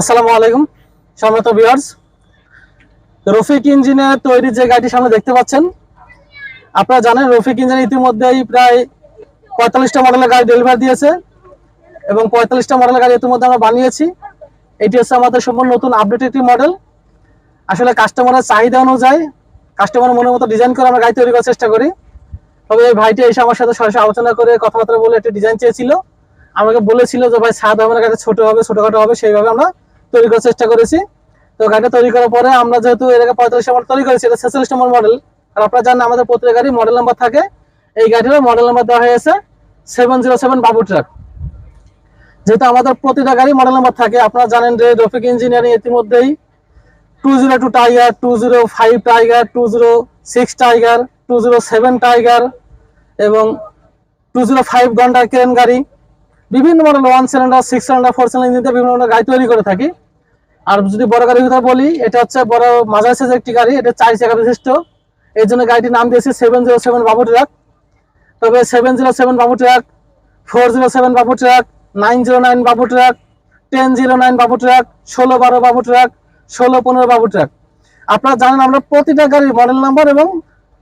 আসসালামু আলাইকুম, সম্মানিত ভিউয়ার্স রফিক ইঞ্জিনের তৈরি যে গাড়িটি সামনে দেখতে পাচ্ছেন, আপনারা জানেন রফিক ইঞ্জিন ইতিমধ্যেই প্রায় পঁয়তাল্লিশটা মডেলের গাড়ি ডেলিভারি দিয়েছে এবং পঁয়তাল্লিশটা মডেলের গাড়ি ইতিমধ্যে আমরা বানিয়েছি। এটি হচ্ছে আমাদের সম্পূর্ণ নতুন আপডেট একটি মডেল আসলে কাস্টমারের চাহিদা অনুযায়ী কাস্টমার মনের মতো ডিজাইন করে আমরা গাড়ি তৈরি করার চেষ্টা করি। তবে এই ভাইটি এসে আমার সাথে সরাসরি আলোচনা করে কথাবার্তা বলে একটি ডিজাইন চেয়েছিল। আমাকে বলেছিল যে, ভাই, সাদ আমার কাছে ছোট হবে, ছোটখাটো হবে, সেইভাবে আমরা তৈরি করার চেষ্টা করেছি। তো গাড়িটা তৈরি করার পরে আমরা যেহেতু এটাকে পঁয়তাল্লিশ নম্বর তৈরি করেছি, এটা ছেচল্লিশ নম্বর মডেল আর আপনারা জানেন আমাদের প্রত্যেক গাড়ি মডেল নাম্বার থাকে। এই গাড়ির মডেল নাম্বার দেওয়া হয়েছে seven zero seven Babu truck যেহেতু আমাদের প্রতিটা গাড়ি মডেল নাম্বার থাকে, আপনারা জানেন যে রফিক ইঞ্জিনিয়ারিং ইতিমধ্যেই two zero two tiger two zero five tiger two zero six tiger two zero seven tiger এবং টু জিরো ফাইভ ঘণ্টার ক্রেন গাড়ি। বিভিন্ন model one cylinder six cylinder four cylinder ইঞ্জিনতে বিভিন্ন ধরনের গাড়ি তৈরি করে থাকি। আর যদি বড় গাড়ির কথা বলি, এটা হচ্ছে বড় মাঝারি সাইজের একটি গাড়ি, এটা চার চাকা বিশিষ্ট। এই জন্য গাড়িটির নাম দিয়েছি seven zero seven Babu truck. তবে seven zero seven Babu truck four zero seven Babu truck nine zero nine Babu truck ten zero nine Babu truck, ষোলো বারো বাবু ট্রাক, ষোলো পনেরো বাবু ট্রাক। আপনারা জানেন আমরা প্রতিটা গাড়ির মডেল নাম্বার এবং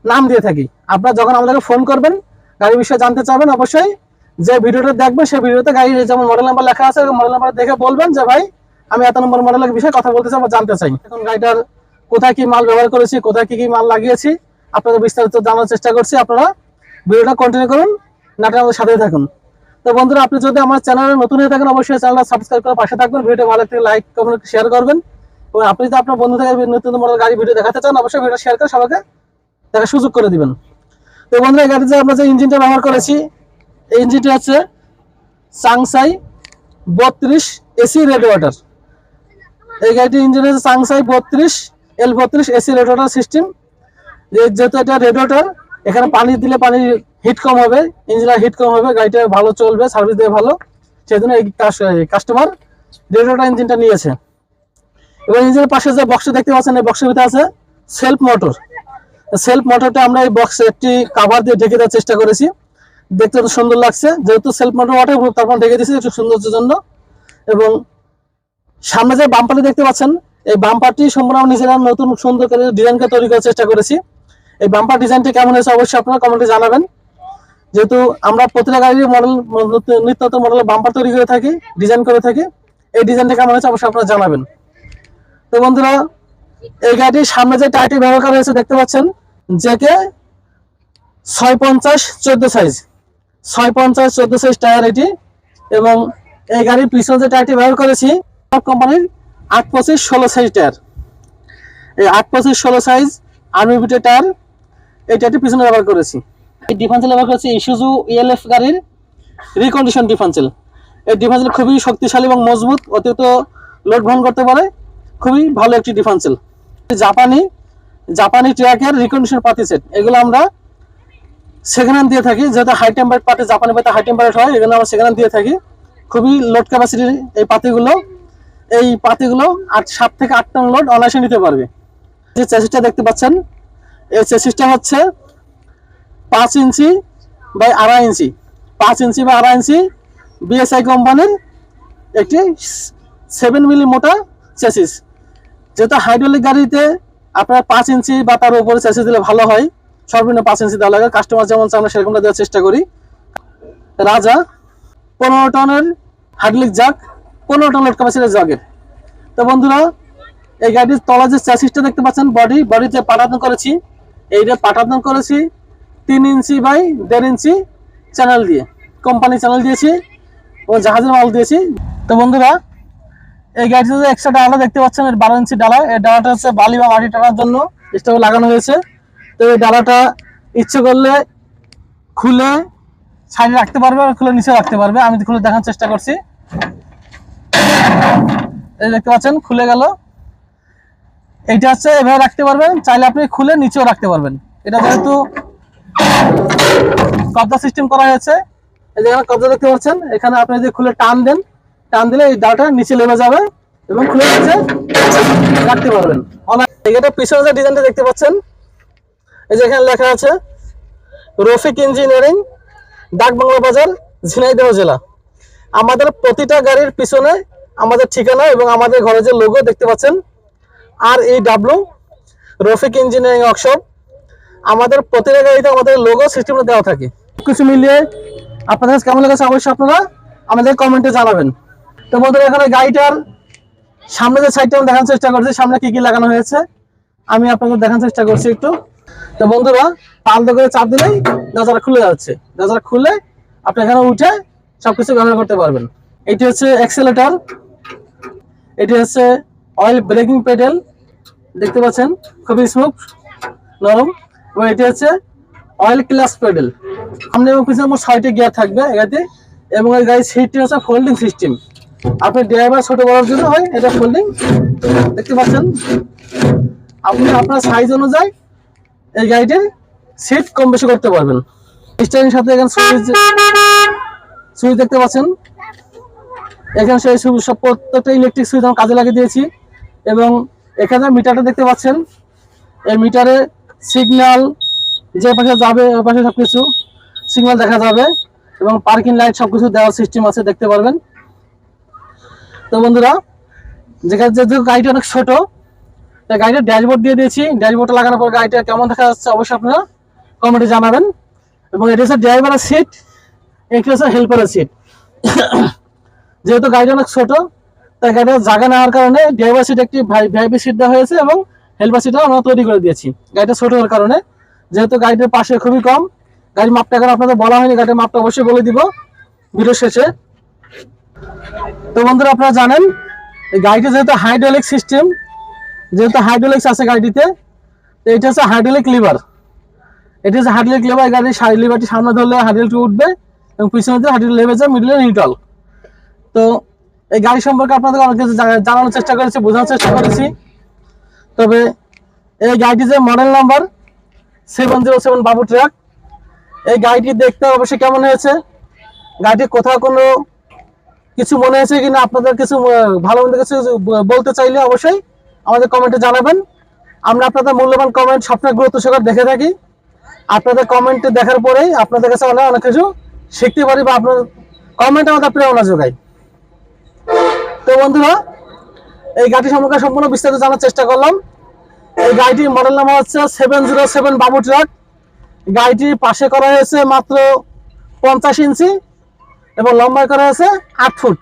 নাম দিয়ে থাকি। আপনারা যখন আমাদেরকে ফোন করবেন গাড়ির বিষয়ে জানতে চাবেন, অবশ্যই যে ভিডিওটা দেখবেন সেই ভিডিওতে গাড়ির যেমন মডেল নাম্বার লেখা আছে মডেল নাম্বার দেখে বলবেন যে, ভাই আমি এত নম্বর মডেলের বিষয়ে কথা বলতে চাই জানতে চাই। এখন গাড়িটার কোথায় কি মাল ব্যবহার করেছি, কোথায় কি কি মাল লাগিয়েছি, আপনাদের বিস্তারিত জানার চেষ্টা করছি। আপনারা ভিডিওটা কন্টিনিউ করুন নাটক আমাদের সাথে থাকুন। তো বন্ধুরা, আপনি যদি আমার চ্যানেলে নতুন হয়ে থাকেন, অবশ্যই চ্যানেলটা সাবস্ক্রাইব করে পাশে থাকবেন, ভিডিওটা ভালো থেকে লাইক কমেন্ট শেয়ার করবেন। এবং আপনি যদি আপনার বন্ধু থেকে নতুন মডেল গাড়ি ভিডিও দেখাতে চান, অবশ্যই ভিডিও শেয়ার করে সবাইকে দেখার সুযোগ করে দিবেন। তো বন্ধুরা, এই গাড়িতে আমরা যে ইঞ্জিনটা ব্যবহার করেছি, এই ইঞ্জিনটি হচ্ছে সাংসাই বত্রিশ এসি রেড ওয়াটার এই গাড়িটির ইঞ্জিন হচ্ছে সাংসাই বত্রিশ এল বত্রিশ এসি রেডোটার সিস্টেম যেহেতু এটা রেড ওয়াটার এখানে পানি দিলে পানি হিট কম হবে ইঞ্জিনের হিট কম হবে, গাড়িটা ভালো চলবে সার্ভিস দেবে ভালো। সেই জন্য এই কাস্টমার রেড ওয়াটার ইঞ্জিনটা নিয়েছে। এবং ইঞ্জিনের পাশে যে বক্সটা দেখতে পাচ্ছেন, এই বক্সের ভিতরে আছে সেলফ মোটর সেলফ মোটরটা আমরা এই বক্সে একটি কাভার দিয়ে ঢেকে দেওয়ার চেষ্টা করেছি। দেখতে সুন্দর লাগছে। যেহেতু সেলফ মোটর ওয়াটার তারপর ঢেকে দিয়েছি একটু সৌন্দর্যের জন্য। এবং সামনে যে বাম্পারটি দেখতে পাচ্ছেন, এই বাম্পারটি সম্পূর্ণ আমরা নিজেরা নতুন সুন্দর করে ডিজাইনকে তৈরি করার চেষ্টা করেছি। এই বাম্পার ডিজাইনটি কেমন হয়েছে অবশ্যই আপনারা কমেন্টে জানাবেন। যেহেতু আমরা প্রতিটা গাড়ির মডেল নিত্য নতুন মডেলের বাম্পার তৈরি করে থাকি ডিজাইন করে থাকি, এই ডিজাইনটা কেমন হয়েছে অবশ্যই আপনারা জানাবেন। তো বন্ধুরা, এই গাড়িটির সামনে যে টায়ারটি ব্যবহার করা হয়েছে দেখতে পাচ্ছেন যেকে ছয় পঞ্চাশ চোদ্দ সাইজ ছয় পঞ্চাশ চোদ্দ সাইজ টায়ার এটি। এবং এই গাড়ির পিছনে যে টায়ারটি ব্যবহার করেছি কোম্পানির আট পঁচিশ ষোলো সাইজ টায়ার এই আট পঁচিশ ষোলো সাইজ আর্মি বিটের টায়ার এই টায়ারটি পিছনে ব্যবহার করেছি। এই ডিফেন্সেল ব্যবহার করেছি ইস্যুজু ইএলএফ গাড়ির রিকন্ডিশন ডিফেন্সেল এই ডিফেন্সেল খুবই শক্তিশালী এবং মজবুত অতিরিক্ত লোড বহন করতে পারে। খুবই ভালো একটি ডিফেন্সেল জাপানি জাপানি ট্র্যাকের রিকন্ডিশন পাতি সেট এগুলো আমরা হ্যান্ড দিয়ে থাকি। যেহেতু হাই টেম্পারেট পাতি জাপানি পাতি হাই টেম্পারেট হয়, এগুলো আমরা হ্যান্ড দিয়ে থাকি। খুবই লোড ক্যাপাসিটির এই পাতিগুলো এই পাতিগুলো আট, সাত থেকে আট টন লোড অনায়াসে নিতে পারবে। যে চেসিসটা দেখতে পাচ্ছেন, এই চেসিসটা হচ্ছে পাঁচ ইঞ্চি বাই আড়াই ইঞ্চি। পাঁচ ইঞ্চি বা আড়াই ইঞ্চি বিএসআই কোম্পানির একটি সেভেন মিলি মোটা চেসিস যেহেতু হাইড্রোলিক গাড়িতে আপনার পাঁচ ইঞ্চি বা তার উপরে চেসিস দিলে ভালো হয়, সর্বনিম্ন পাঁচ ইঞ্চি দেওয়া লাগে। কাস্টমার যেমন আমরা সেরকমটা দেওয়ার চেষ্টা করি। রাজা, পনেরো টনের হাইড্রোলিক জাগ পনেরো টন লোড ক্যাপাসিটির জাগের তো বন্ধুরা, এই গাড়ির তলা যে চ্যাসিসটা দেখতে পাচ্ছেন বডি বডিতে পাঠাতন করেছি। এইটা পাঠাতন করেছি তিন ইঞ্চি বাই দেড় ইঞ্চি চ্যানেল দিয়ে। কোম্পানি চ্যানেল দিয়েছি ও জাহাজের মাল দিয়েছি। তো বন্ধুরা, এই গাড়িতে যে এক্সট্রা ডালা দেখতে পাচ্ছেন, এর বারো ইঞ্চি ডালা। এই ডালাটা হচ্ছে বালি বা মাটি টানার জন্য স্টোভে লাগানো হয়েছে। তো এই ডালাটা ইচ্ছে করলে খুলে সাইডে রাখতে পারবে আর খুলে নিচে রাখতে পারবে। আমি খুলে দেখার চেষ্টা করছি। এই দেখতে পাচ্ছেন, খুলে গেল। এইটা হচ্ছে, এভাবে রাখতে পারবেন, চাইলে আপনি খুলে নিচেও রাখতে পারবেন। এটা যেহেতু কবজা সিস্টেম করা হয়েছে, এই যেখানে কবজা দেখতে পাচ্ছেন, এখানে আপনি যদি খুলে টান দেন, টান দিলে এই ডালটা নিচে নেমে যাবে এবং খুলে নিচে রাখতে পারবেন। এটা পিছনে যে ডিজাইনটা দেখতে পাচ্ছেন, এই যে এখানে লেখা আছে, রফিক ইঞ্জিনিয়ারিং ডাক বাংলা বাজার, ঝিনাইদহ জেলা। আমাদের প্রতিটা গাড়ির পিছনে আমাদের ঠিকানা এবং আমাদের ঘরে যে লোগো দেখতে পাচ্ছেন আর এই ডাব্লু রফিক ইঞ্জিনিয়ারিং ওয়ার্কশপ আমাদের প্রতিটা গাড়িতে আমাদের লোগো সিস্টেমে দেওয়া থাকে। কিছু মিলিয়ে আপনাদের কেমন লেগেছে অবশ্যই আপনারা আমাদের কমেন্টে জানাবেন। তো বন্ধুরা, এখানে গাড়িটার সামনে যে সাইডটা আমি দেখানোর চেষ্টা করছি, সামনে কি কি লাগানো হয়েছে, আমি আপনাদের দেখানোর চেষ্টা করছি একটু। তো বন্ধুরা পালতে করে চাপ দিলেই দরজাটা খুলে যাচ্ছে। দরজাটা খুলে আপনি এখানে উঠে সবকিছু ব্যবহার করতে পারবেন। এটি হচ্ছে এক্সেলেটর এটি হচ্ছে অয়েল ব্রেকিং পেডেল দেখতে পাচ্ছেন? খুবই স্মুথ নরম, এবং এটি হচ্ছে অয়েল ক্লাস পেডেল সামনে এবং পিছনে মোট ছয়টি গিয়ার থাকবে এটাতে এবং এই গাড়ির সিটটি হচ্ছে ফোল্ডিং সিস্টেম আপনি ড্রাইভার ছোট বড়ার জন্য হয়, এটা ফোল্ডিং দেখতে পাচ্ছেন? আপনি আপনার সাইজ অনুযায়ী এই গাড়িটির সিট কম বেশি করতে পারবেন। স্টারিং সাথে এখানে সুইচ সুইচ দেখতে পাচ্ছেন? এখানে সেই সব প্রত্যেকটা ইলেকট্রিক সুইচ আমি কাজে লাগিয়ে দিয়েছি এবং এখানে মিটারটা দেখতে পাচ্ছেন। এই মিটারে সিগন্যাল যে পাশে যাবে ওই পাশে সবকিছু সিগন্যাল দেখা যাবে এবং পার্কিং লাইট সব কিছু দেওয়ার সিস্টেম আছে, দেখতে পারবেন। তো বন্ধুরা, যেখানে যেহেতু গাড়িটা অনেক ছোট তাই গাড়িটা ড্যাশবোর্ড দিয়ে দিয়েছি। ড্যাশবোর্ডটা লাগানোর পর গাড়িটা কেমন দেখা যাচ্ছে অবশ্যই আপনারা কমেন্টে জানাবেন। এবং এটা হচ্ছে ড্রাইভারের সিট এটি হচ্ছে হেল্পারের সিট যেহেতু গাড়িটা অনেক ছোট, তাই গাড়িটা জায়গা নেওয়ার কারণে ড্রাইভার সিট একটি ভিআইপি সিট দেওয়া হয়েছে এবং হেল্পার সিটও আমরা তৈরি করে দিয়েছি। গাড়িটা ছোট হওয়ার কারণে। যেহেতু গাড়িটার পাশে খুবই কম, গাড়ির মাপটা এখন আপনাদের বলা হয়নি গাড়ির মাপটা অবশ্যই বলে দিব ভিডিও শেষে। তো বন্ধুরা, আপনারা জানেন, এই গাড়িটা যেহেতু হাইড্রোলিক সিস্টেম যেহেতু হাইড্রোলিক্স আছে গাড়িটিতে, তো এটা হচ্ছে হাইড্রোলিক লিভার এটা হচ্ছে হাইড্রোলিক লিভার গাড়ির লিভারটি সামনে ধরলে হাইড্রোলিকটি উঠবে এবং পিছনে হাইড্রোলিক লেভেল মিডলে নিউট্রাল তো এই গাড়ি সম্পর্কে আপনাদের অনেক কিছু জানা- জানানোর চেষ্টা করেছি, বোঝানোর চেষ্টা করেছি। তবে এই গাড়িটি যে model number seven zero seven Babu truck এই গাড়িটি দেখতে অবশ্যই কেমন হয়েছে? গাড়িটি কোথাও কোনো কিছু মনে হয়েছে কিনা? আপনাদের কিছু ভালো মন্দ কিছু বলতে চাইলে অবশ্যই আমাদের কমেন্টে জানাবেন। আমরা আপনাদের মূল্যবান কমেন্ট সবসময় গুরুত্ব সহকারে দেখে থাকি। আপনাদের কমেন্টে দেখার পরেই আপনাদের কাছে অনেক অনেক কিছু শিখতে পারি বা আপনার কমেন্ট আমাদের প্রেরণা যোগায়। তো বন্ধুরা, এই গাড়ি সম্পর্কে সম্পূর্ণ বিস্তারিত জানার চেষ্টা করলাম। এই গাড়িটির মডেল নাম্বার হচ্ছে seven zero seven Babu truck গাড়িটির পাশে করা হয়েছে মাত্র পঞ্চাশ ইঞ্চি এবং লম্বায় করা হয়েছে আট ফুট।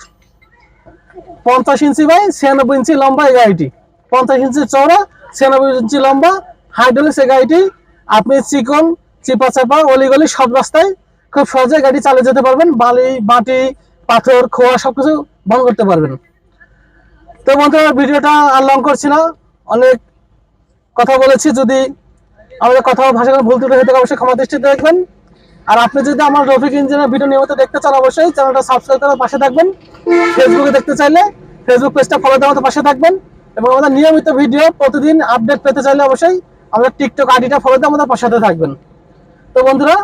পঞ্চাশ ইঞ্চি বাই ছিয়ানব্বই ইঞ্চি লম্বা এই গাড়িটি। পঞ্চাশ ইঞ্চি চওড়া, ছিয়ানব্বই ইঞ্চি লম্বা হাইড্রোলিক্স এই গাড়িটি। আপনি চিকন, চিপা চাপা, অলিগলি সব রাস্তায় খুব সহজে গাড়ি চালিয়ে যেতে পারবেন। বালি, মাটি, পাথর, খোয়া সবকিছু বন্ধ করতে পারবেন। তো বন্ধুরা, ভিডিওটা আর লং করছি না। অনেক কথা বলেছি, যদি আমাদের কথা ভাষা ভুল ত্রুটি হয়ে থাকে, অবশ্যই ক্ষমা দৃষ্টিতে দেখবেন। আর আপনি যদি আমার রফিক ইঞ্জিনের ভিডিও নিয়মিত দেখতে চান, অবশ্যই চ্যানেলটা সাবস্ক্রাইব করে পাশে থাকবেন। ফেসবুকে দেখতে চাইলে ফেসবুক পেজটা ফলো দেওয়ার পাশে থাকবেন। এবং আমাদের নিয়মিত ভিডিও প্রতিদিন আপডেট পেতে চাইলে অবশ্যই আমাদের টিকটক আইডিটা ফলো দিয়ে আমাদের পাশে থাকবেন। তো বন্ধুরা,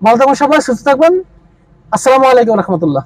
ভালো থাকবেন সবাই, সুস্থ থাকবেন। আসসালামু আলাইকুম রহমতুল্লাহ।